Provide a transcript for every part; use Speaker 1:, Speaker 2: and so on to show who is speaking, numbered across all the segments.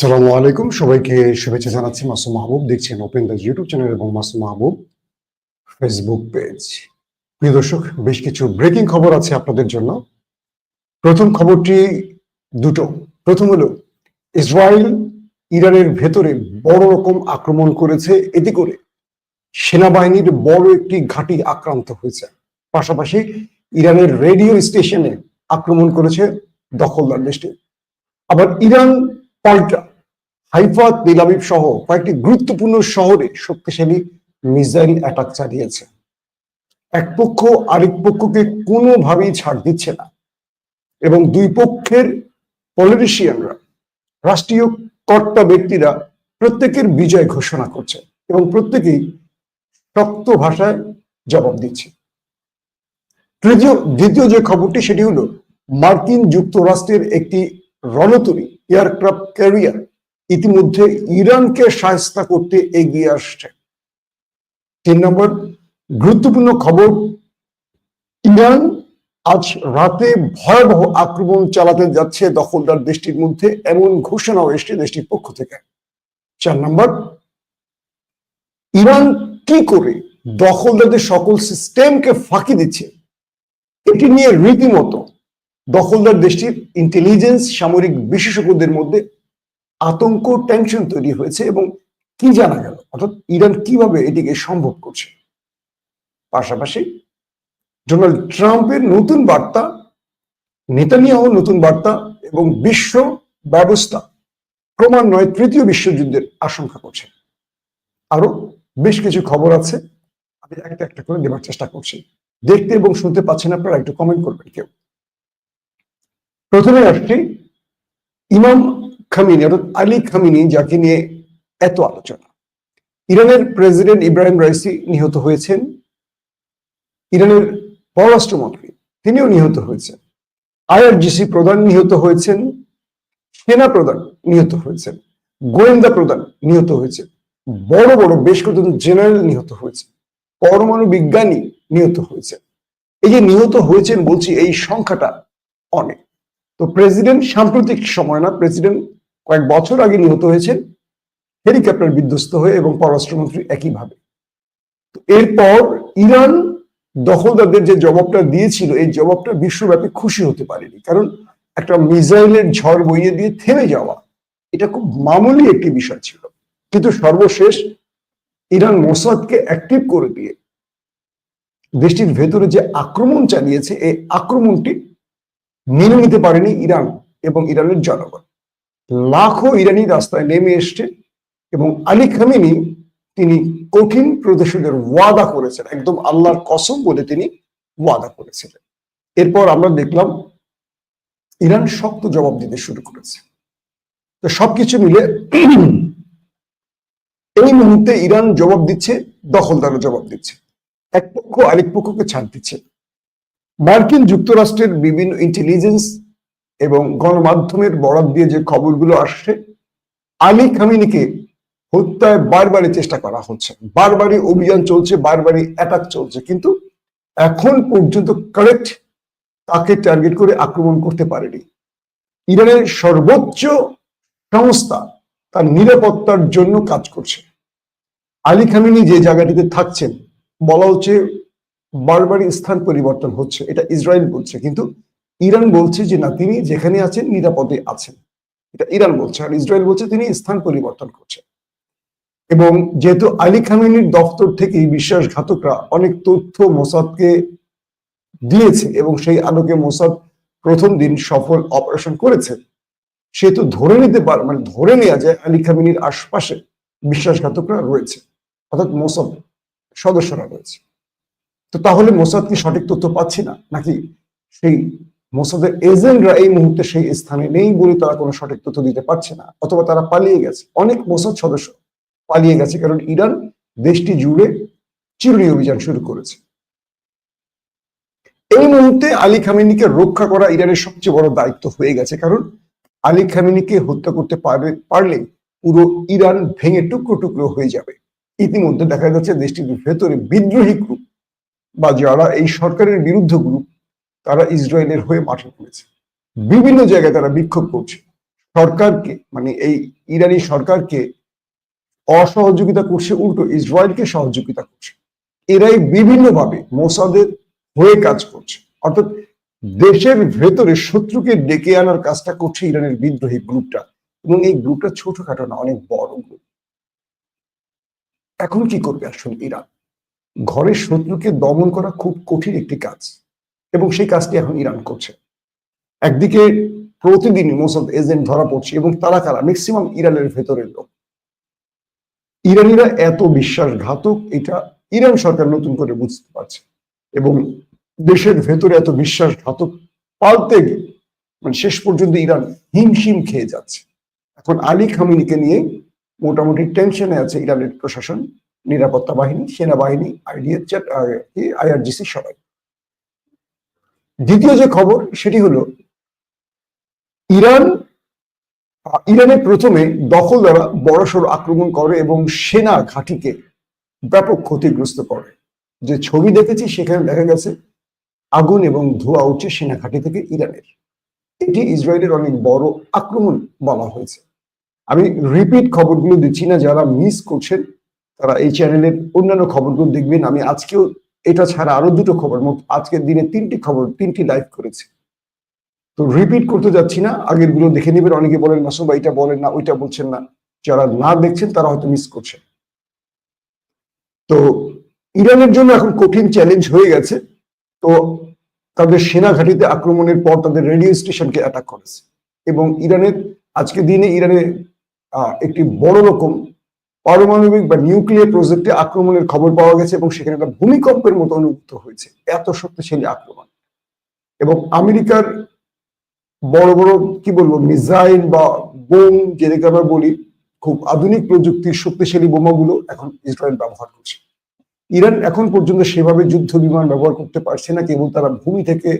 Speaker 1: আসসালামু আলাইকুম। সবাইকে শুভেচ্ছা জানাচ্ছি মাসুম মাহবুব। দেখছেন ওপেন দ্য ইউটিউব চ্যানেল এবং মাসুম মাহবুব ফেসবুক পেজ প্রিয় দর্শক, বেশ কিছু ব্রেকিং খবর আছে আপনাদের জন্য। প্রথম খবরটি দুটো। প্রথম হলো, ইসরায়েল ইরানের ভেতরে বড় রকম আক্রমণ করেছে। এতে করে সেনাবাহিনীর বড় একটি ঘাঁটি আক্রান্ত হয়েছে। পাশাপাশি ইরানের রেডিও স্টেশনে আক্রমণ করেছে দখলদার দেশটি। আবার ইরান পাল্টা হাইফা তেলাবিব সহ কয়েকটি গুরুত্বপূর্ণ শহরে শক্তিশালী মিসাইল অ্যাটাক চালিয়েছে। এক পক্ষ আরেক পক্ষকে কোনোভাবেই ছাড় দিচ্ছে না এবং দুই পক্ষের পলিটিশিয়ানরা রাষ্ট্রীয় কর্তা ব্যক্তিরা প্রত্যেকের বিজয় ঘোষণা করছে এবং প্রত্যেকেই শক্ত ভাষায় জবাব দিচ্ছে। তৃতীয়, দ্বিতীয় যে খবরটি সেটি হলো, মার্কিন যুক্তরাষ্ট্রের একটি রণতরী এয়ারক্রাফট ক্যারিয়ার ইতিমধ্যে ইরানকে সাহস্তা করতে এগিয়ে আসছে। তিন নম্বর, গুরুত্বপূর্ণ খবর, ইরান আজ রাতে ভয়াবহ আক্রমণ চালাতে যাচ্ছে দখলদার দেশটির মধ্যে, এমন ঘোষণাও এসছে দেশটির পক্ষ থেকে। চার নম্বর, ইরান কি করে দখলদারদের সকল সিস্টেমকে ফাঁকি দিচ্ছে, এটি নিয়ে রীতিমতো দখলদার দেশটির ইন্টেলিজেন্স সামরিক বিশেষজ্ঞদের মধ্যে আতঙ্ক টেনশন তৈরি হয়েছে এবং কি জানা গেল? অর্থাৎ ইরান কীভাবে এটিকে সম্ভব করছে? পাশাপাশি ডোনাল্ড ট্রাম্পের নতুন বার্তা, নেতানিয়াহ নতুন বার্তা এবং বিশ্ব ব্যবস্থা ক্রমান্বয়ে তৃতীয় বিশ্বযুদ্ধের আশঙ্কা করছে। আরও বেশ কিছু খবর আছে, আমি একটা একটা করে দেওয়ার চেষ্টা করছি। দেখতে এবং শুনতে পাচ্ছেন আপনারা, একটু কমেন্ট করবেন কেউ। প্রথমে আসছি ইমাম খামিনি অর্থাৎ আলী খামিনি যাকে নিয়ে এত আলোচনা। ইরানের প্রেসিডেন্ট ইব্রাহিম রাইসি নিহত হয়েছেন। ইরানের পররাষ্ট্রমন্ত্রী তিনিও নিহত হয়েছেন। আইআরজিসি প্রধান নিহত হয়েছেন। সেনা প্রধান নিহত হয়েছেন। গোয়েন্দা প্রধান নিহত হয়েছে বড় বড় বেশ কতজন জেনারেল নিহত হয়েছে পরমাণু বিজ্ঞানী নিহত হয়েছে এই যে নিহত হয়েছেন বলছি, এই সংখ্যাটা অনেক। তো প্রেসিডেন্ট সাম্প্রতিক সময় না, প্রেসিডেন্ট কয়েক বছর আগে নিহত হয়েছেন হেলিকপ্টার বিধ্বস্ত হয়ে এবং পররাষ্ট্রমন্ত্রী একইভাবে। এরপর ইরান দখলদারদের যে জবাবটা দিয়েছিল, এই জবাবটা বিশ্বব্যাপী খুশি হতে পারেনি। কারণ একটা মিসাইলের ঝড় বইয়ে দিয়ে থেমে যাওয়া, এটা খুব মামুলি একটি বিষয় ছিল। কিন্তু সর্বশেষ ইরান মোসাদকে অ্যাক্টিভ করে দিয়ে দেশটির ভেতরে যে আক্রমণ চালিয়েছে, এই আক্রমণটি মেনে নিতে পারেনি ইরান এবং ইরানের জনগণ। লাখো ইরানি রাস্তায় নেমে এসছে এবং আলী খামিনি তিনি কঠিন প্রতিশোধের ওয়াদা করেছেন, একদম আল্লাহর কসম বলে তিনি ওয়াদা করেছিলেন। এরপর আমরা দেখলাম ইরান শক্ত জবাব দিতে শুরু করেছে। তো সবকিছু মিলে এই মুহূর্তে ইরান জবাব দিচ্ছে, দখলদারও জবাব দিচ্ছে। এক পক্ষ আরেক পক্ষকে ছাড় দিচ্ছে। মার্কিন যুক্তরাষ্ট্রের বিভিন্ন ইন্টেলিজেন্স এবং গণমাধ্যমের বরাদ দিয়ে যে খবরগুলো আসছে, আলী খামিনিকে হত্যায় বারবারই চেষ্টা করা হচ্ছে। বারবারই অভিযান চলছে, বারবারই অ্যাটাক চলছে। কিন্তু এখন পর্যন্ত কারেক্ট তাকে টার্গেট করে আক্রমণ করতে পারেনি। ইরানের সর্বোচ্চ সংস্থা তার নিরাপত্তার জন্য কাজ করছে। আলী খামিনি যে জায়গাটিতে থাকছেন, বলা হচ্ছে বারবারই স্থান পরিবর্তন হচ্ছে। এটা ইসরায়েল বলছে। কিন্তু ইরান বলছে যে না, তিনি যেখানে আছেন নিরাপদে আছেন। এটা ইরান বলছে, আর ইসরায়েল বলছে তিনি স্থান পরিবর্তন করছেন। এবং যেহেতু আলী খামেনির দপ্তর থেকেই বিশ্বাসঘাতকরা অনেক তথ্য মোসাদকে দিয়েছে এবং সেই আলোকে মোসাদ প্রথম দিন সফল অপারেশন করেছে, সেহেতু ধরে নিতে পারে মানে ধরে নেওয়া যায় আলী খামেনির আশপাশে বিশ্বাসঘাতকরা রয়েছে, অর্থাৎ মোসাদ সদস্যরা রয়েছে। তো তাহলে মোসাদ কি সঠিক তথ্য পাচ্ছি না? নাকি সেই মোসাদের এজেন্টরা এই মুহূর্তে সেই স্থানে নেই বলে তারা কোনো সঠিক তথ্য দিতে পারছে না, অথবা তারা পালিয়ে গেছে। অনেক মোসাদ সদস্য পালিয়ে গেছে, কারণ ইরান দেশটি জুড়ে চিরুনি অভিযান শুরু করেছে। এই মুহূর্তে আলী খামেনিকে রক্ষা করা ইরানের সবচেয়ে বড় দায়িত্ব হয়ে গেছে, কারণ আলী খামেনিকে হত্যা করতে পারবে পারলে পুরো ইরান ভেঙে টুকরো টুকরো হয়ে যাবে। ইতিমধ্যে দেখা যাচ্ছে দেশটির ভেতরে বিদ্রোহী গ্রুপ বা যারা এই সরকারের বিরুদ্ধে গ্রুপ তারা ইসরায়েলের হয়ে মাঠে নেমেছে। বিভিন্ন জায়গায় তারা বিক্ষোভ করছে। সরকারকে মানে এই ইরানি সরকারকে অসহযোগিতা করছে, উল্টো ইসরায়েলকে সহযোগিতা করছে। এরাই বিভিন্নভাবে মোসাদের হয়ে কাজ করছে। অর্থাৎ দেশের ভেতরে শত্রুকে ডেকে আনার কাজটা করছে ইরানের বিদ্রোহী গ্রুপটা। এবং এই গ্রুপটা ছোটখাটো না, অনেক বড় গ্রুপ। এখন কি করবে আসলে ইরান? ঘরের শত্রুকে দমন করা খুব কঠিন একটি কাজ। এবং সেই কাজটি এখন ইরান করছে। একদিকে প্রতিদিন মোসাদ এজেন্ট ধরা পড়ছে এবং তারা কারা? ম্যাক্সিমাম ইরানের ভেতরের লোক। ইরানিরা এত বিশ্বাসঘাতক, এটা ইরান সরকার নতুন করে বুঝতে পারছে। এবং দেশের ভেতরে এত বিশ্বাসঘাতক পাল্টে মানে শেষ পর্যন্ত ইরান হিমশিম খেয়ে যাচ্ছে। এখন আলী খামিনিকে নিয়ে মোটামুটি টেনশনে আছে ইরানের প্রশাসন, নিরাপত্তা বাহিনী, সেনাবাহিনী আইডিএফ আইআরজিসি সবাই। দ্বিতীয় যে খবর, সেটি হলো ইরান ইরানে প্রথমে দখল দ্বারা বড়সড় আক্রমণ করে এবং সেনা ঘাঁটিকে ব্যাপক ক্ষতিগ্রস্ত করে। যে ছবি দেখেছি, সেখানে দেখা গেছে আগুন এবং ধোঁয়া উঠছে সেনা ঘাঁটি থেকে ইরানের। এটি ইসরায়েলের অনেক বড় আক্রমণ বলা হয়েছে। আমি রিপিট খবরগুলো দিচ্ছি না, যারা মিস করছেন, তারা এই চ্যানেলের অন্যান্য খবরগুলো দেখবেন। আমি আজকেও এটা ছাড়া আরও দুটো খবর আজকের দিনে তিনটি খবর, তিনটি লাইভ করেছে। তো রিপিট করতে যাচ্ছি না আগেরগুলো দেখে নেবেন। অনেকে বলেন, মাসুম ভাই, এটা বলেন না, ওইটা বলছেন না। যারা না দেখছেন, তারা হয়তো মিস করছেন। তো ইরানের জন্য এখন কঠিন চ্যালেঞ্জ হয়ে গেছে। তো তাদের সেনা ঘাঁটিতে আক্রমণের পর তাদের রেডিও স্টেশনকে অ্যাটাক করেছে। এবং ইরানের আজকে দিনে ইরানে একটি বড় রকম পারমাণবিক বা নিউক্লিয়ার প্রজেক্টে আক্রমণের খবর পাওয়া গেছে এবং সেখানে একটা ভূমিকম্পের মতো অনুভূত হয়েছে। এত শক্তিশালী আক্রমণ। এবং আমেরিকার বড় বড়, কি বলব, মিসাইল বা বোম যেটাকে আমরা বলি, খুব আধুনিক প্রযুক্তির শক্তিশালী বোমাগুলো এখন ইসরায়েল ব্যবহার করছে। ইরান এখন পর্যন্ত সেভাবে যুদ্ধ বিমান ব্যবহার করতে পারছে না, কেবল তারা ভূমি থেকে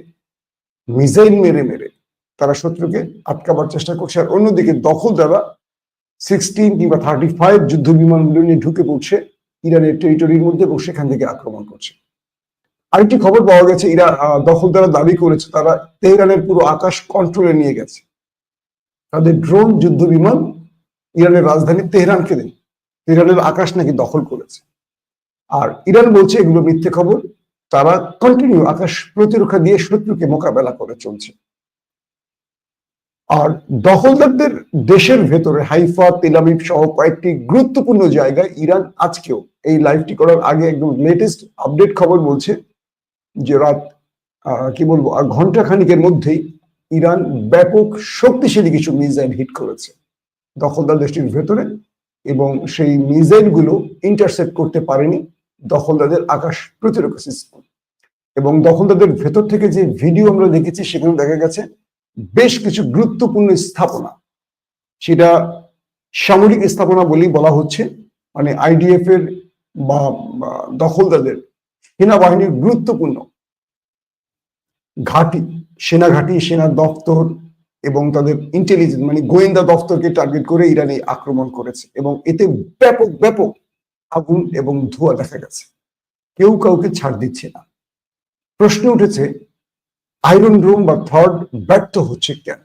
Speaker 1: মিসাইল মেরে মেরে তারা শত্রুকে আটকাবার চেষ্টা করছে। আর অন্যদিকে দখল দ্বারা সিক্সটিন কিংবা থার্টি ফাইভ যুদ্ধ বিমানগুলো নিয়ে ঢুকে পড়ছে ইরানের টেরিটরির মধ্যে এবং সেখান থেকে আক্রমণ করছে। আরেকটি খবর পাওয়া গেছে ইরা দখলদারা দাবি করেছে, তারা তেহরানের পুরো আকাশ কন্ট্রোলে নিয়ে গেছে। তাদের ড্রোন যুদ্ধ বিমান ইরানের রাজধানী তেহরানকে দেয়। তেহরানের আকাশ নাকি দখল করেছে। আর ইরান বলছে, এগুলো মিথ্যে খবর। তারা কন্টিনিউ আকাশ প্রতিরক্ষা দিয়ে শত্রুকে মোকাবেলা করে চলছে। আর দখলদারদের দেশের ভেতরে হাইফা তেলাবিব সহ কয়েকটি গুরুত্বপূর্ণ জায়গায় ইরান আজকেও এই লাইভটি করার আগে একদম লেটেস্ট আপডেট খবর বলছে যে রাত কি বলব আর ঘণ্টা খানিকের মধ্যেই ইরান ব্যাপক শক্তিশালী কিছু মিসাইল হিট করেছে দখলদার দেশটির ভেতরে এবং সেই মিসাইলগুলো ইন্টারসেপ্ট করতে পারেনি দখলদারদের আকাশ প্রতিরক্ষা সিস্টেম এবং দখলদারদের ভেতর থেকে যে ভিডিও আমরা দেখেছি সেখানে দেখা গেছে বেশ কিছু গুরুত্বপূর্ণ স্থাপনা। সেটা সামরিক স্থাপনা বলেই বলা হচ্ছে। মানে আইডিএফ এর বা দখলদারদের সেনাবাহিনীর গুরুত্বপূর্ণ ঘাঁটি, সেনা ঘাঁটি, সেনা দপ্তর এবং তাদের ইন্টেলিজেন্স মানে গোয়েন্দা দপ্তরকে টার্গেট করে ইরান আক্রমণ করেছে এবং এতে ব্যাপক ব্যাপক আগুন এবং ধোঁয়া দেখা গেছে। কেউ কাউকে ছাড় দিচ্ছে না। প্রশ্ন উঠেছে আয়রন রুম বা থার্ড ব্যর্থ হচ্ছে কেন?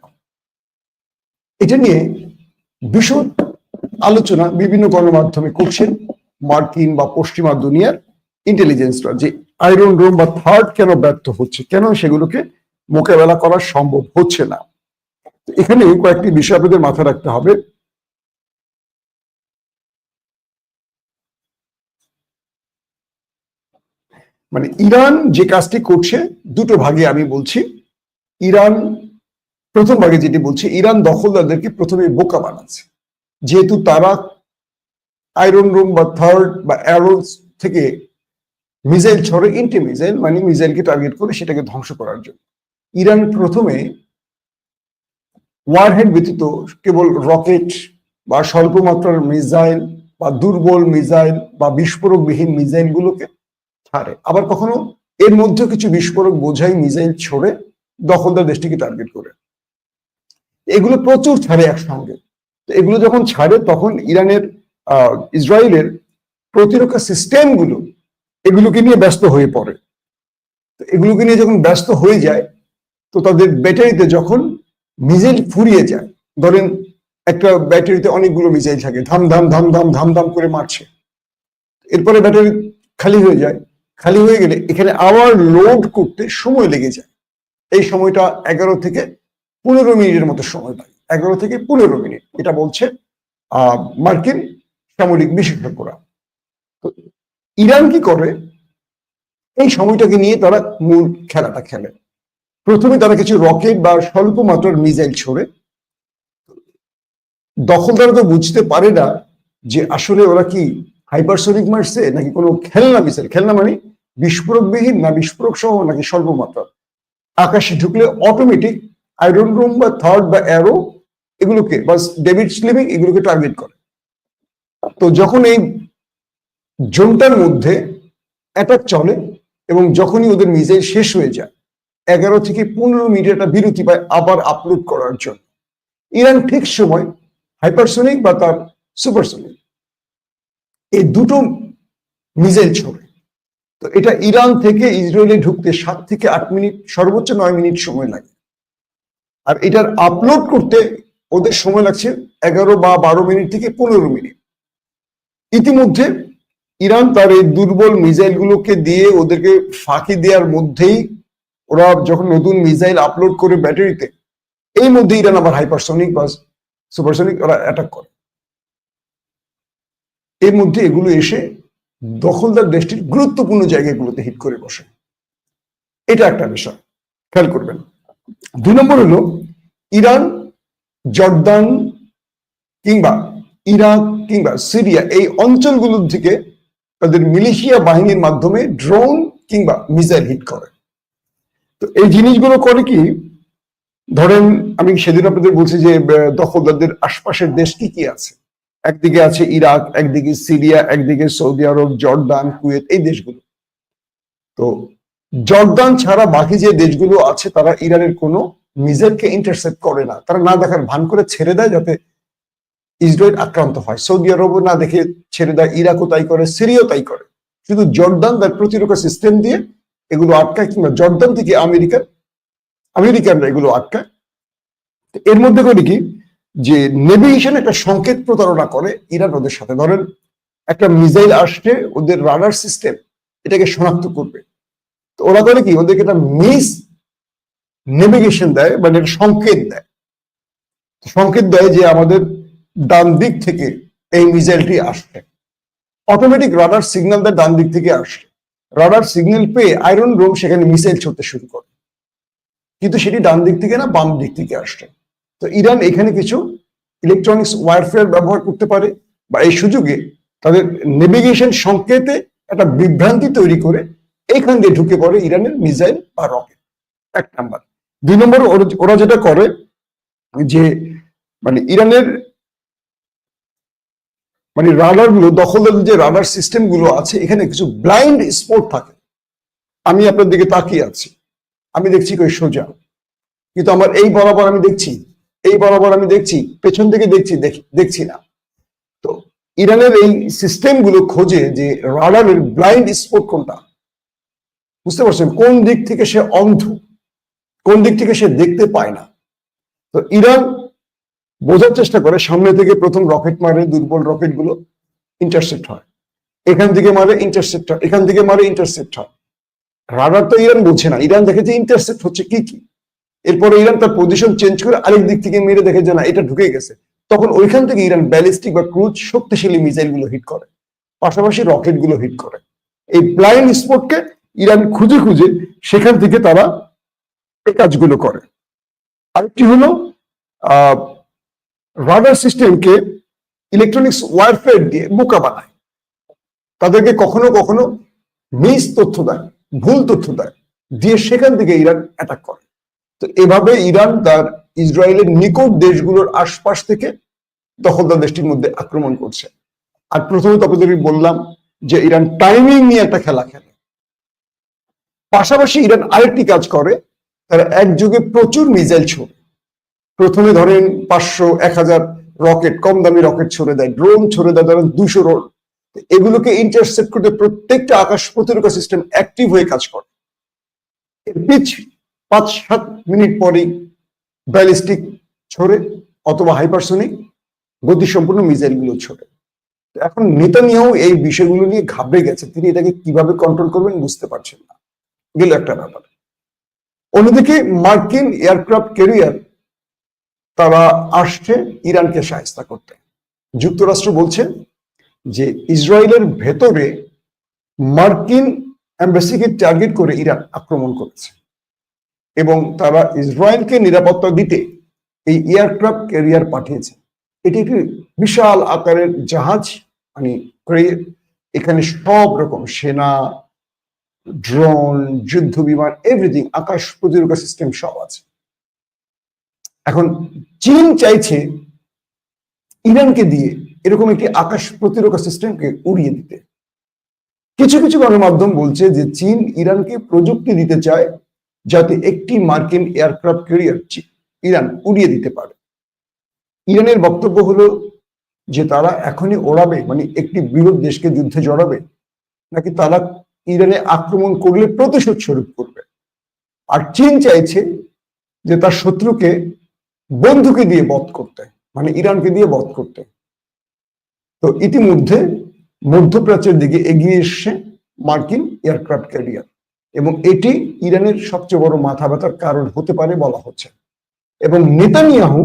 Speaker 1: এটা নিয়ে বিশদ আলোচনা বিভিন্ন গণমাধ্যমে করছেন মার্কিন বা পশ্চিমা দুনিয়ার ইন্টেলিজেন্সরা যে আয়রন রুম বা থার্ড কেন ব্যর্থ হচ্ছে, কেন সেগুলোকে মোকাবেলা করা সম্ভব হচ্ছে না। এখানে কয়েকটি বিষয় আপনাদের মাথায় রাখতে হবে। মানে ইরান যে কাজটি করছে, দুটো ভাগে আমি বলছি। ইরান, প্রথম ভাগে যেটি বলছি, ইরান দখলদারদেরকে প্রথমে বোকা বানাচ্ছে। যেহেতু তারা আয়রন রুম বা থার্ড বা অ্যারোস থেকে মিসাইল ছড়ে ইন্টি মিসাইল মানে মিসাইলকে টার্গেট করে সেটাকে ধ্বংস করার জন্য। ইরান প্রথমে ওয়ারহেড ব্যতীত কেবল রকেট বা স্বল্প মাত্রার মিসাইল বা দুর্বল মিসাইল বা বিস্ফোরকবিহীন মিসাইল ছাড়ে আবার কখনো এর মধ্যে কিছু বিস্ফোরক বোঝাই মিসাইল ছড়ে দখলদার দেশটিকে টার্গেট করে। এগুলো প্রচুর ছাড়ে একসঙ্গে। তো এগুলো যখন ছাড়ে, তখন ইরানের ইসরায়েলের প্রতিরক্ষা সিস্টেমগুলো এগুলোকে নিয়ে ব্যস্ত হয়ে পড়ে। তো এগুলোকে নিয়ে যখন ব্যস্ত হয়ে যায়, তো তাদের ব্যাটারিতে যখন মিসাইল ফুরিয়ে যায়, ধরেন একটা ব্যাটারিতে অনেকগুলো মিসাইল থাকে, ধাম ধাম ধাম ধাম ধাম ধাম করে মারছে। এরপরে ব্যাটারি খালি হয়ে যায় খালি হয়ে গেলে এখানে আবার লোড করতে সময় লেগে যায়। এই সময়টা এগারো থেকে পনেরো মিনিটের মতো সময় লাগে এগারো থেকে পনেরো মিনিট। এটা বলছে মার্কিন সামরিক বিশেষজ্ঞরা। তো ইরান কি করে? এই সময়টাকে নিয়ে তারা মূল খেলাটা খেলে। প্রথমে তারা কিছু রকেট বা স্বল্প মাত্রার মিসাইল ছোড়ে। দখলদারা তো বুঝতে পারে না যে আসলে ওরা কি হাইপারসোনিক মারছে নাকি কোনো খেলনা মিসাইল খেলনা মানে বিস্ফোরকবিহীন না বিস্ফোরক সহ নাকি স্বল্প মাত্রার আকাশে ঢুকলে অটোমেটিক আয়রন রুম বা থার্ড বা অ্যারো এগুলোকে বা ডেভিড স্লিমিং এগুলোকে টার্গেট করে। তো যখন এই জোনটার মধ্যে অ্যাটাক চলে এবং যখনই ওদের মিসাইল শেষ হয়ে যায়, এগারো থেকে পনেরো মিনিট একটা বিরতি পায় আবার আপলোড করার জন্য। ইরান ঠিক সময় হাইপারসোনিক বা তার সুপারসোনিক এই দুটো মিসাইল ছোড়ে। তো এটা ইরান থেকে ইসরায়েলে ঢুকতে সাত থেকে আট মিনিট, সর্বোচ্চ নয় মিনিট সময় লাগে। আর এটার আপলোড করতে ওদের সময় লাগছে এগারো বা বারো মিনিট থেকে পনেরো মিনিট। ইতিমধ্যে ইরান তার এই দুর্বল মিসাইল গুলোকে দিয়ে ওদেরকে ফাঁকি দেওয়ার মধ্যেই ওরা যখন নতুন মিসাইল আপলোড করে ব্যাটারিতে এই মধ্যে ইরান আবার হাইপারসনিক বা সুপারসনিক ওরা অ্যাটাক করে। এর মধ্যে এগুলো এসে দখলদার দেশটির গুরুত্বপূর্ণ জায়গাগুলোতে হিট করে বসে। এটা একটা বিষয়। খেয়াল করবেন। দুই নম্বর হলো ইরান, জর্দান কিংবা ইরাক কিংবা সিরিয়া এই অঞ্চলগুলোর থেকে তাদের মিলিশিয়া বাহিনীর মাধ্যমে ড্রোন কিংবা মিসাইল হিট করে। তো এই জিনিসগুলো করে কি? ধরেন আমি সেদিন আপনাদের বলছি যে দখলদারদের আশপাশের দেশ কি কি আছে? একদিকে আছে ইরাক, একদিকে সিরিয়া, একদিকে সৌদি আরব, জর্দান, কুয়েত, এই দেশগুলো। তো জর্দান ছাড়া বাকি যে দেশগুলো আছে, তারা ইরানের কোনো মিসাইলকে ইন্টারসেপ্ট করে না। তারা না দেখার ভান করে ছেড়ে দেয় যাতে ইসরায়েল আক্রান্ত হয়। সৌদি আরবও না দেখে ছেড়ে দেয়, ইরাকও তাই করে, সিরিয়াও তাই করে। শুধু জর্দান তার প্রতিরক্ষা সিস্টেম দিয়ে এগুলো আটকায় কিংবা জর্দান থেকে আমেরিকার আমেরিকানরা এগুলো আটকায়। এর মধ্যে করে কি যে নেভিগেশন একটা সংকেত প্রতারণা করে, ইরান ওদের সাথে। ধরেন, একটা মিসাইল আসছে ওদের রাডার সিস্টেম এটাকে শনাক্ত করবে। তো ওরা করে কি, ওদেরকে একটা মিস নেভিগেশন দেয় মানে সংকেত দেয়। সংকেত দেয় যে আমাদের ডান দিক থেকে এই মিসাইলটি আসছে। অটোমেটিক রাডার সিগন্যাল দেয় ডান দিক থেকে আসছে। রাডার সিগন্যাল পেয়ে আয়রন রোম সেখানে মিসাইল ছড়তে শুরু করে। কিন্তু সেটি ডান দিক থেকে না, বাম দিক থেকে আসছে। তো ইরান এখানে কিছু ইলেকট্রনিক্স ওয়ারফেয়ার ব্যবহার করতে পারে বা এই সুযোগে তাদের নেভিগেশন সংকেতে একটা বিভ্রান্তি তৈরি করে এখান দিয়ে ঢুকে পড়ে ইরানের মিসাইল বা রকেট এক নাম্বার। দুই নম্বর, ওরা- যেটা করে যে মানে ইরানের মানে রাডারগুলো দখলদার যে রাডার সিস্টেমগুলো আছে, এখানে কিছু ব্লাইন্ড স্পট থাকে। আমি আপনার দিকে তাকিয়ে আছি। আমি দেখছি কই সোজা। কিন্তু আমার এই বরাবর আমি দেখছি এই বরাবর আমি দেখছি, পেছন থেকে দেখছি দেখছি না। তো ইরানের এই সিস্টেমগুলো খোঁজে যে রাডারের ব্লাইন্ড স্পট কোনটা, বুঝতে পারছেন? কোন দিক থেকে সে অন্ধ, কোন দিক থেকে সে দেখতে পায় না। তো ইরান বোঝার চেষ্টা করে, সামনে থেকে প্রথম রকেট মারে, দুর্বল রকেটগুলো ইন্টারসেপ্ট হয়। এখান থেকে মারে ইন্টারসেপ্ট হয়। এখান থেকে মারে ইন্টারসেপ্ট হয়। রাডার তো ইরান বুঝছে না। ইরান দেখে যে ইন্টারসেপ্ট হচ্ছে কি কি? এরপরে ইরান তার পজিশন চেঞ্জ করে আরেক দিক থেকে মেরে দেখে যে না, এটা ঢুকে গেছে। তখন ওইখান থেকে ইরান ব্যালিস্টিক বা ক্রুজ শক্তিশালী মিসাইলগুলো হিট করে। পাশাপাশি রকেটগুলো হিট করে। এই ব্লাইন্ড স্পটকে ইরান খুঁজে খুঁজে সেখান থেকে তারা এই কাজগুলো করে। আরেকটি হলো রাডার সিস্টেমকে ইলেকট্রনিক্স ওয়ারফেয়ার দিয়ে বোকা বানায়। তাদেরকে কখনো কখনো মিস তথ্য দেয়, ভুল তথ্য দেয়, দিয়ে সেখান থেকে ইরান অ্যাটাক করে। তো এভাবে ইরান তার ইসরায়েলের নিকট দেশগুলোর আশপাশ থেকে দখলদার দেশটির মধ্যে আক্রমণ করছে। আর প্রথমে তখন বললাম যে ইরান টাইমিং নিয়ে একটা খেলা খেলে। পাশাপাশি ইরান আরেকটি কাজ করে, তারা একযোগে প্রচুর মিসাইল ছোড়ে। প্রথমে ধরেন পাঁচশো, এক হাজার রকেট কম দামি রকেট ছড়ে দেয়, ড্রোন ছড়ে দেয়, ধরেন দুশো রোড এগুলোকে ইন্টারসেপ্ট করতে প্রত্যেকটা আকাশ প্রতিরক্ষা সিস্টেম অ্যাক্টিভ হয়ে কাজ করে। পাঁচ সাত মিনিট পরেই ব্যালিস্টিক ছড়ে অথবা হাইপারসোনিক গতিসম্পন্ন মিসাইলগুলো ছোড়ে। এখন নেতানিয়াহু এই বিষয়গুলো নিয়ে ঘাবড়ে গেছে। তিনি এটাকে কীভাবে কন্ট্রোল করবেন বুঝতে পারছেন না। গেল একটা ব্যাপার। অন্যদিকে মার্কিন এয়ারক্রাফট ক্যারিয়ার তারা আসছে ইরানকে সাহায্য করতে। যুক্তরাষ্ট্র বলছে যে ইসরায়েলের ভেতরে মার্কিন এম্বাসিকে টার্গেট করে ইরান আক্রমণ করেছে। এবং তারা ইসরায়েলকে নিরাপত্তা দিতে এই এয়ারক্রাফট ক্যারিয়ার পাঠিয়েছে। এটি একটি বিশাল আকারের জাহাজ। মানে এখানে সব রকম সেনা ড্রোন যুদ্ধ বিমান এভরিথিং আকাশ প্রতিরক্ষা সিস্টেম সব আছে। এখন চীন চাইছে ইরানকে দিয়ে এরকম একটি আকাশ প্রতিরক্ষা সিস্টেমকে উড়িয়ে দিতে। কিছু কিছু গণমাধ্যম বলছে যে চীন ইরানকে প্রযুক্তি দিতে চায় যাতে একটি মার্কিন এয়ারক্রাফট ক্যারিয়ার ইরান উড়িয়ে দিতে পারে। ইরানের বক্তব্য হলো যে তারা এখনই ওড়াবে মানে একটি বৃহৎ দেশকে যুদ্ধে জড়াবে, নাকি তারা ইরানে আক্রমণ করলে প্রতিশোধ স্বরূপ করবে। আর চীন চাইছে যে তার শত্রুকে বন্ধুকে দিয়ে বধ করতে মানে ইরানকে দিয়ে বধ করতে। তো ইতিমধ্যে মধ্যপ্রাচ্যের দিকে এগিয়ে এসছে মার্কিন এয়ারক্রাফট ক্যারিয়ার। এবং এটি ইরানের সবচেয়ে বড় মাথা ব্যথার কারণ হতে পারে বলা হচ্ছে। এবং নেতানিয়াহু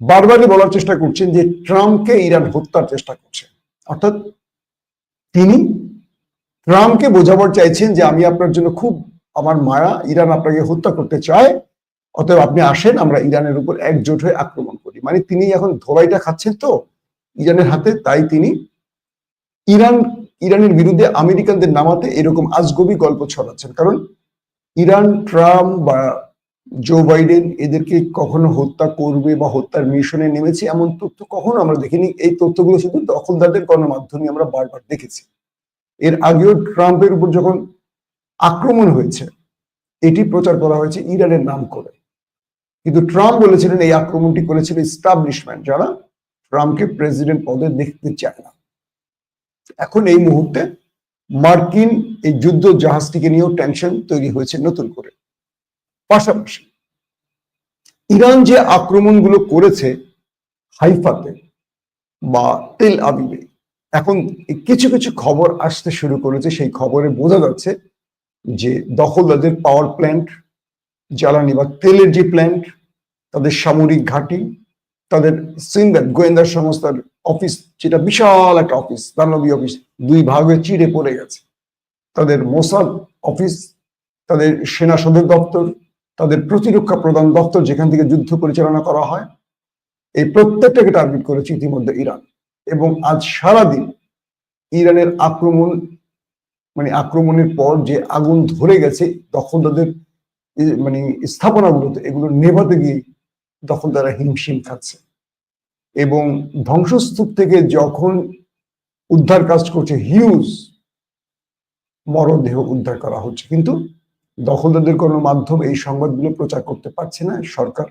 Speaker 1: বারবারই বলার চেষ্টা করছেন যে ট্রাম্পকে ইরান হত্যার চেষ্টা করছে। অর্থাৎ তিনি ট্রাম্পকে বোঝাবার চাইছেন যে আমি আপনার জন্য খুব আমার মায়া, ইরান আপনাকে হত্যা করতে চায়, অতএব আপনি আসেন, আমরা ইরানের উপর একজোট হয়ে আক্রমণ করি। মানে তিনি এখন ধোলাইটা খাচ্ছেন তো, ইরানের হাতে, তাই তিনি ইরান ইরানের বিরুদ্ধে আমেরিকানদের নামাতে এরকম আজগবি গল্প ছড়াচ্ছেন। কারণ ইরান, ট্রাম্প বা জো বাইডেন এদেরকে কখনো হত্যা করবে বা হত্যার মিশনে নেমেছে এমন তথ্য কখনো আমরা দেখিনি। এই তথ্যগুলো শুধু দখলদারদের গণমাধ্যমে আমরা বারবার দেখেছি। এর আগেও ট্রাম্পের উপর যখন আক্রমণ হয়েছে, এটি প্রচার করা হয়েছে ইরানের নাম করে। কিন্তু ট্রাম্প বলেছিলেন এই আক্রমণটি করেছিল ইস্টাবলিশমেন্ট যারা ট্রাম্পকে প্রেসিডেন্ট পদে দেখতে চায় না। এখন এই মুহূর্তে মার্কিন এই যুদ্ধ জাহাজটিকে নিয়েও টেনশন তৈরি হয়েছে নতুন করে। পাশাপাশি ইরান যে আক্রমণগুলো করেছে হাইফাতে বা তেল আবিবে, এখন কিছু কিছু খবর আসতে শুরু করেছে। সেই খবরে বোঝা যাচ্ছে যে দখলদারদের পাওয়ার প্ল্যান্ট জ্বালানি বা তেলের যে প্ল্যান্ট তাদের সামরিক ঘাঁটি তাদের সিন্দার গোয়েন্দা সংস্থার অফিস, যেটা বিশাল একটা অফিস, দানবী অফিস, দুই ভাগে চিড়ে পড়ে গেছে। তাদের মোসাদ অফিস, তাদের সেনা সদর দপ্তর, তাদের প্রতিরক্ষা প্রধান দপ্তর যেখান থেকে যুদ্ধ পরিচালনা করা হয়, এই প্রত্যেকটাকে টার্গেট করেছে ইতিমধ্যে ইরান। এবং আজ সারাদিন ইরানের আক্রমণ মানে আক্রমণের পর যে আগুন ধরে গেছে দখলদারদের ই- মানে স্থাপনাগুলোতে এগুলো নেভাতে গিয়ে দখলদাররা হিমশিম খাচ্ছে। এবং ধ্বংসস্তূপ থেকে যখন উদ্ধার কাজ করছে হিউজ, মরদেহ উদ্ধার করা হচ্ছে। কিন্তু দখলদারদের কোনো মাধ্যম এই সংবাদগুলো প্রচার করতে পারছে না। সরকার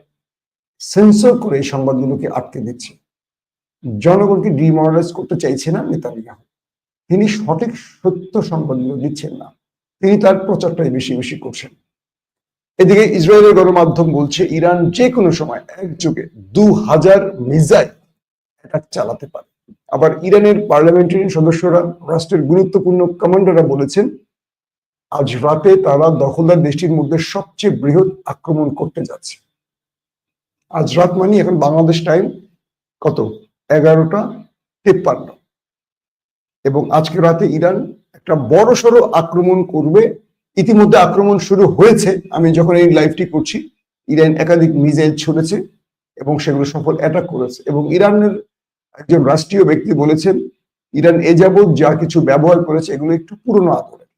Speaker 1: সেন্সর করে এই সংবাদগুলোকে আটকে দিচ্ছে। জনগণকে ডিমোরালাইজ করতে চাইছে না? নেতানিয়াহু তিনি সঠিক সত্য সংবাদগুলো দিচ্ছেন না। তিনি তার প্রচারটাই বেশি বেশি করছেন। এদিকে ইসরায়েলের গণমাধ্যম বলছে, ইরান যে কোনো সময় একযোগে দু হাজার মিসাইল অ্যাটাক চালাতে পারে। আবার ইরানের পার্লামেন্টারি সদস্যরা, রাষ্ট্রের গুরুত্বপূর্ণ কমান্ডাররা বলেছেন, আজ রাতে তারা দখলদার দেশটির মধ্যে সবচেয়ে বৃহৎ আক্রমণ করতে যাচ্ছে। আজ রাত মানে এখন বাংলাদেশ টাইম কত? এগারোটা তেপ্পান্ন। এবং আজকে রাতে ইরান একটা বড় সড়ো আক্রমণ করবে ইতিমধ্যে আক্রমণ শুরু হয়েছে। আমি যখন এই লাইভটি করছি, ইরান একাধিক মিসাইল ছুড়েছে এবং সেগুলো সফল অ্যাটাক করেছে এবং ইরানের একজন রাষ্ট্রীয় ব্যক্তি বলেছেন, ইরান এ যাবৎ যা কিছু ব্যবহার করেছে, এগুলো একটু পুরনো আদরের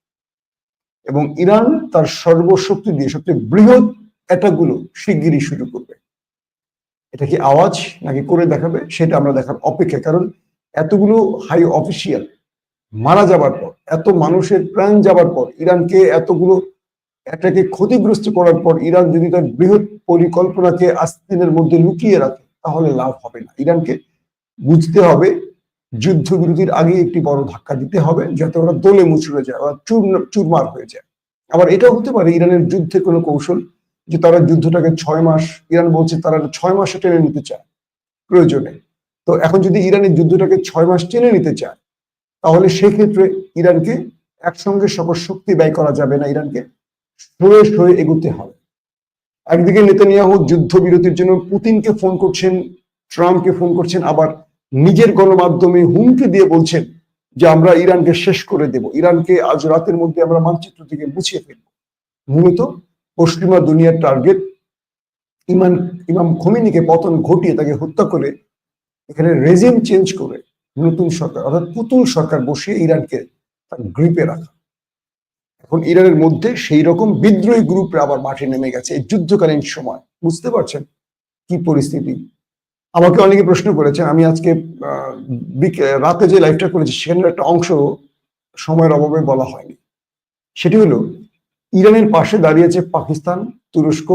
Speaker 1: এবং ইরান তার সর্বশক্তি দিয়ে সবচেয়ে বৃহৎ অ্যাটাকগুলো শিগগিরই শুরু করবে। এটা কি আওয়াজ নাকি করে দেখাবে? সেটা আমরা দেখার অপেক্ষা কারণ এতগুলো হাই অফিসিয়াল মারা যাবার পর, এত মানুষের প্রাণ যাবার পর, ইরানকে এতগুলো এটাকে ক্ষতিগ্রস্ত করার পর, ইরান যদি তার বৃহৎ পরিকল্পনাকে আস্তিনের মধ্যে লুকিয়ে রাখে, তাহলে লাভ হবে না। ইরানকে বুঝতে হবে, যুদ্ধবিরতির আগে একটি বড় ধাক্কা দিতে হবে, যাতে ওরা দলে মুচড়ে যায় বা চুরমার হয়ে যায়। আবার এটাও হতে পারে, ইরানের যুদ্ধে কোনো কৌশল যে তারা যুদ্ধটাকে ছয় মাস, ইরান বলছে তারা ছয় মাসে টেনে নিতে চায়, প্রয়োজনে। তো এখন যদি ইরানের যুদ্ধটাকে ছয় মাস টেনে নিতে চায় তাহলে সেক্ষেত্রে ইরানকে একসঙ্গে সকল শক্তি ব্যয় করা যাবে না ইরানকে। সরে সরে এগুতে হবে। একদিকে নেতানিয়াহু যুদ্ধবিরতির জন্য পুতিনকে ফোন করছেন, ট্রাম্পকে ফোন করছেন, আবার নিজের গণমাধ্যমে হুমকি দিয়ে বলছেন যে আমরা ইরানকে শেষ করে দেব। ইরানকে আজ রাতের মধ্যে আমরা মানচিত্র থেকে মুছিয়ে ফেলব। মূলত পশ্চিমা দুনিয়ার টার্গেট ইমান, ইমাম খমিনিকে পতন ঘটিয়ে তাকে হত্যা করে, এখানে রেজিম চেঞ্জ করে নতুন সরকার, অর্থাৎ পুতুল সরকার বসিয়ে ইরানকে তার গ্রিপে রাখা। এখন ইরানের মধ্যে সেই রকম বিদ্রোহী গ্রুপরা আবার মাঠে নেমে গেছে এই যুদ্ধকালীন সময়। বুঝতে পারছেন কি পরিস্থিতি? আমাকে অনেকে প্রশ্ন করেছেন, আমি আজকে রাতে যে লাইভটা করেছি সেখানে একটা অংশ সময়ের অভাবে বলা হয়নি। সেটি হলো, ইরানের পাশে দাঁড়িয়েছে পাকিস্তান, তুরস্ক,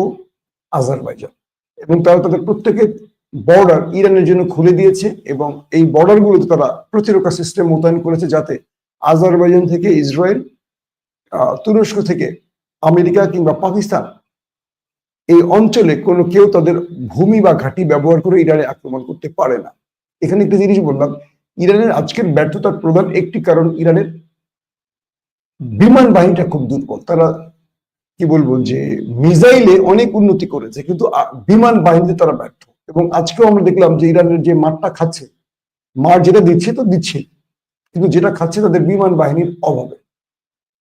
Speaker 1: আজারবাইজান এবং তারা তাদের প্রত্যেকের বর্ডার ইরানের জন্য খুলে দিয়েছে এবং এই বর্ডার গুলোতে তারা প্রতিরক্ষা সিস্টেম মোতায়েন করেছে যাতে আজারবাইজান থেকে ইসরায়েল তুরস্ক থেকে আমেরিকা কিংবা পাকিস্তান এই অঞ্চলে কোনো কেউ তাদের ভূমি বা ঘাঁটি ব্যবহার করে ইরানে আক্রমণ করতে পারে না। এখানে একটা জিনিস বললাম, ইরানের আজকের ব্যর্থতার প্রধান একটি কারণ ইরানের বিমান বাহিনীটা খুব দুর্বল। তারা কি বলব যে, মিসাইলে অনেক উন্নতি করেছে, কিন্তু বিমান বাহিনীতে তারা ব্যর্থ। এবং আজকেও আমরা দেখলাম যে ইরানের যে মাঠটা খাচ্ছে মার যেটা দিচ্ছে তো দিচ্ছে, কিন্তু যেটা খাচ্ছে তাদের বিমান বাহিনীর অভাবে,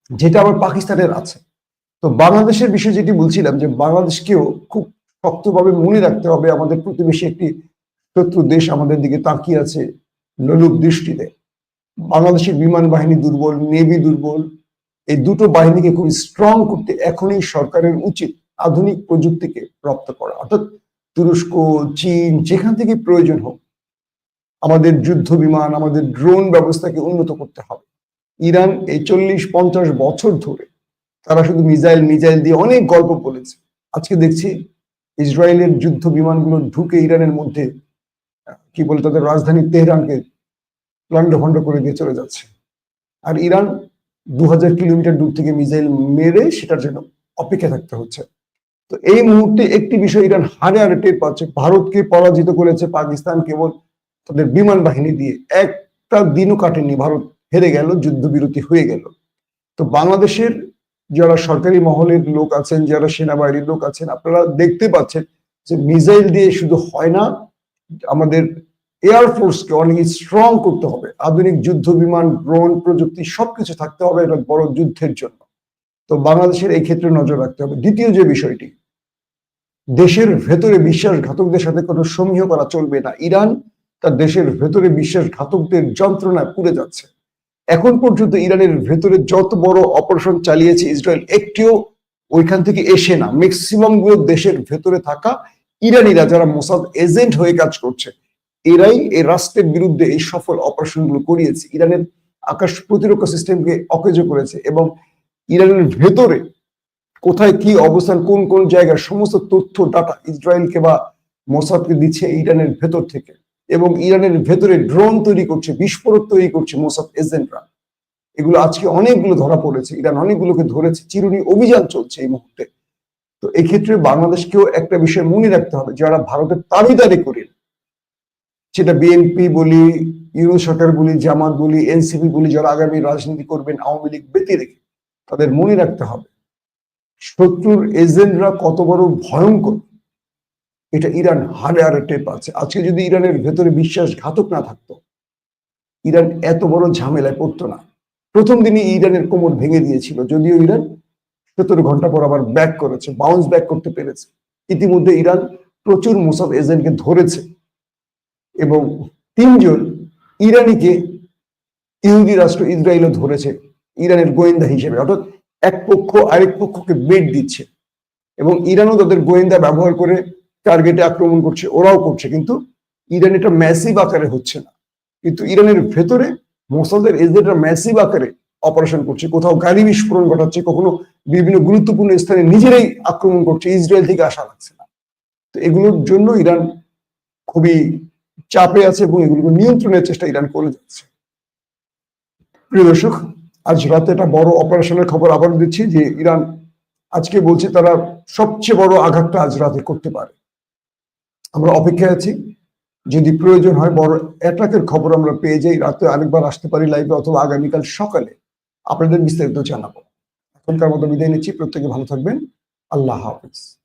Speaker 1: যেটা আবার পাকিস্তানের আছে। তো বাংলাদেশের বিষয়ে যেটি বলছিলাম যে বাংলাদেশকেও খুব শক্তভাবে মনে রাখতে হবে, আমাদের প্রতিবেশী একটি শত্রু দেশ আমাদের দিকে তাকিয়ে আছে লোলুপ দৃষ্টিতে। বাংলাদেশের বিমান বাহিনী দুর্বল, নেভি দুর্বল, এই দুটো বাহিনীকে খুব স্ট্রং করতে এখনই সরকারের উচিত আধুনিক প্রযুক্তিকে রপ্ত করা। অর্থাৎ তুরস্ক, চীন, যেখান থেকে প্রয়োজন হোক, আমাদের যুদ্ধ বিমান, আমাদের ড্রোন ব্যবস্থাকে উন্নত করতে হবে। ইরান এই চল্লিশ, পঞ্চাশ বছর ধরে তারা শুধু মিজাইল মিজাইল দিয়ে অনেক গল্প বলেছে। আজকে দেখছি ইসরায়েলের যুদ্ধ বিমানগুলো ঢুকে ইরানের মধ্যে, কি বলে তাদের রাজধানী তেহরানকে লন্ডভন্ড করে দিয়ে চলে যাচ্ছে। আর ইরান দু হাজার কিলোমিটার দূর থেকে মিসাইল মেরে সেটার জন্য অপেক্ষা থাকতে হচ্ছে। তো এই মুহূর্তে একটি বিষয় ইরান হারে হারে টের পাচ্ছে। ভারতকে পরাজিত করেছে পাকিস্তান কেবল তাদের বিমান বাহিনী দিয়ে। একটা দিনও কাটেনি। ভারত হেরে গেল, যুদ্ধবিরতি হয়ে গেল। তো বাংলাদেশের যারা সরকারি মহলের লোক আছেন, যারা সেনাবাহিনীর লোক আছেন, আপনারা দেখতে পাচ্ছেন যে মিসাইল দিয়ে শুধু হয় না, আমাদের এয়ারফোর্সকে অনেক স্ট্রং করতে হবে। আধুনিক যুদ্ধ বিমান ড্রোন প্রযুক্তি সবকিছু থাকতে হবে। এটা বড় যুদ্ধের জন্য। তো বাংলাদেশের এই ক্ষেত্রে নজর রাখতে হবে। দ্বিতীয় যে বিষয়টি, দেশের ভেতরে বিশ্বাসঘাতকদের সাথে কোনো সমীহ করা চলবে না। ইরান তার দেশের ভেতরে বিশ্বাসঘাতকদের যন্ত্রণায় পুড়ে যাচ্ছে। এখন পর্যন্ত ইরানের ভেতরে যত বড় অপারেশন চালিয়েছে ইসরায়েল, একটিও ওইখান থেকে এসে না। ম্যাক্সিমামগুলো দেশের ভেতরে থাকা ইরানিরা যারা মোসাদ এজেন্ট হয়ে কাজ করছে, এরাই এই রাষ্ট্রের বিরুদ্ধে এই সফল অপারেশনগুলো করিয়েছে। ইরানের আকাশ প্রতিরক্ষা সিস্টেমকে অকেজ করেছে এবং ইরানের ভেতরে কোথায় কি অবস্থান, কোন কোন জায়গায় সমস্ত তথ্য ডাটা ইসরায়েলকে বা মোসাদকে দিচ্ছে ইরানের ভেতর থেকে এবং ইরানের ভেতরে ড্রোন তৈরি করছে, বিস্ফোরক তৈরি করছে মোসাদ এজেন্টরা। এগুলো আজকে অনেকগুলো ধরা পড়েছে, ইরান অনেকগুলোকে ধরেছে, চিরুনি অভিযান চলছে এই মুহূর্তে। তো এই ক্ষেত্রে বাংলাদেশকেও একটা বিষয় মনে রাখতে হবে, যারা ভারতের দাবিদারি করেন সেটা বিএনপি বলি ইউরো সরকার বলি, জামাত বলি এনসিপি বলি, যারা আগামী রাজনীতি করবেন, আওয়ামী লীগ বেঁধে রেখে। তাদের মনে রাখতে হবে। শত্রুর এজেন্টরা কত বড় ভয়ঙ্কর। এটা ইরান হারে হারে টের পাচ্ছে। আজকে যদি ইরানের ভেতরে বিশ্বাসঘাতক না থাকতো, ইরান এত বড় ঝামেলায় পড়তো না। প্রথম দিনই ইরানের কোমর ভেঙে দিয়েছিল। যদিও ইরান সতেরো ঘণ্টা পর আবার ব্যাক করেছে বাউন্স ব্যাক করতে পেরেছে। ইতিমধ্যে ইরান প্রচুর মোসাদ এজেন্টকে ধরেছে এবং তিনজন ইরানিকে ইহুদি রাষ্ট্র ইসরায়েলও ধরেছে। ইরানের গোয়েন্দা হিসেবে, অর্থাৎ এক পক্ষ আরেক পক্ষকে বেড দিচ্ছে। এবং ইরানও তাদের গোয়েন্দা ব্যবহার করে টার্গেটে আক্রমণ করছে, ওরাও করছে, কিন্তু ইরান এটা ম্যাসিভ আকারে হচ্ছে না। কিন্তু ইরানের ভেতরে মোসাদের এজেন্টরা ম্যাসিভ আকারে অপারেশন করছে, কোথাও গাড়ি বিস্ফোরণ ঘটাচ্ছে, কখনো বিভিন্ন গুরুত্বপূর্ণ স্থানে নিজেরাই আক্রমণ করছে, ইসরায়েল থেকে আসা লাগছে না। তো এগুলোর জন্য ইরান খুবই চাপে আছে এবং এগুলোকে নিয়ন্ত্রণের চেষ্টা ইরান করে যাচ্ছে। প্রিয় দর্শক আজ রাতে একটা বড় অপারেশনের খবর আবার দিচ্ছি যে ইরান আজকে বলছে তারা সবচেয়ে বড় আঘাতটা আজ রাতে করতে পারে। আমরা অপেক্ষায় আছি। যদি প্রয়োজন হয় বড় অ্যাটাকের খবর আমরা পেয়ে যাই। রাতে আরেকবার আসতে পারি লাইভে অথবা আগামীকাল সকালে। আপনাদের বিস্তারিত জানাব। এখনকার মতো বিদায় নিচ্ছি। প্রত্যেকে ভালো থাকবেন। আল্লাহ হাফিজ।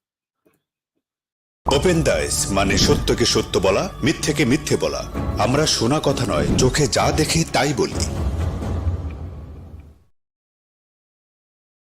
Speaker 2: ওপেন দাইস মানে সত্যকে সত্য বলা, মিথ্যেকে মিথ্যে বলা। আমরা শোনা কথা নয়, চোখে যা দেখি তাই বলি।